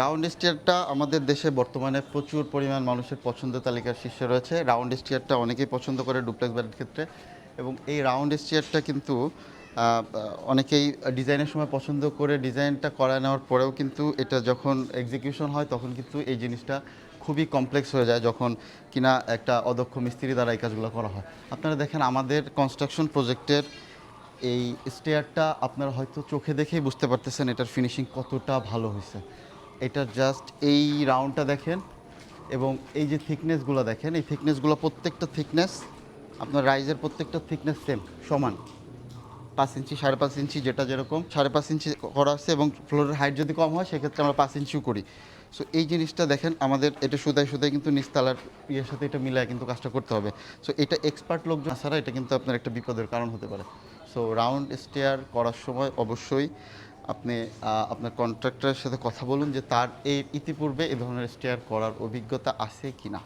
Round স্টিয়ারটা আমাদের দেশে বর্তমানে প্রচুর পরিমাণ মানুষের পছন্দ তালিকার শীর্ষে রয়েছে। রাউন্ড স্টিয়ারটা অনেকেই পছন্দ করে ডুপ্লেক্স বাড়ির ক্ষেত্রে। এবং এই রাউন্ড স্টিয়ারটা কিন্তু অনেকেই ডিজাইনের সময় পছন্দ করে ডিজাইনটা করা নেওয়ার পরেও কিন্তু এটা যখন এক্সিকিউশন হয় তখন কিন্তু এই জিনিসটা খুবই কমপ্লেক্স হয়ে যায় যখন কিনা একটা অদক্ষ মিস্ত্রি দ্বারা এই কাজগুলো করা হয়। আপনারা দেখেন আমাদের কনস্ট্রাকশন প্রজেক্টের এই স্টেয়ারটা আপনারা হয়তো চোখে দেখেই বুঝতে পারতেছেন এটার ফিনিশিং কতটা ভালো হয়েছে। এটা জাস্ট এই রাউন্ডটা দেখেন এবং এই যে থিকনেসগুলো দেখেন, এই থিকনেসগুলো প্রত্যেকটা থিকনেস আপনার রাইজের প্রত্যেকটা থিকনেস সেম সমান। পাঁচ ইঞ্চি, সাড়ে পাঁচ ইঞ্চি, যেটা যেরকম, সাড়ে পাঁচ ইঞ্চি করা আছে এবং ফ্লোরের হাইট যদি কম হয়, সেক্ষেত্রে আমরা পাঁচ ইঞ্চিও করি। সো এই জিনিসটা দেখেন, আমাদের এটা সুদায় সুদায় কিন্তু নিস্তালার ইয়ের সাথে এটা মিলায় কিন্তু কাজটা করতে হবে। সো এটা এক্সপার্ট লোকজন ছাড়া এটা কিন্তু আপনার একটা বিপদের কারণ হতে পারে। সো রাউন্ড স্টেয়ার করার সময় অবশ্যই আপনি আপনার কন্ট্রাক্টরের সাথে কথা বলুন যে তার এই ইতিপূর্বে এ ধরনের স্টেয়ার করার অভিজ্ঞতা আছে কি না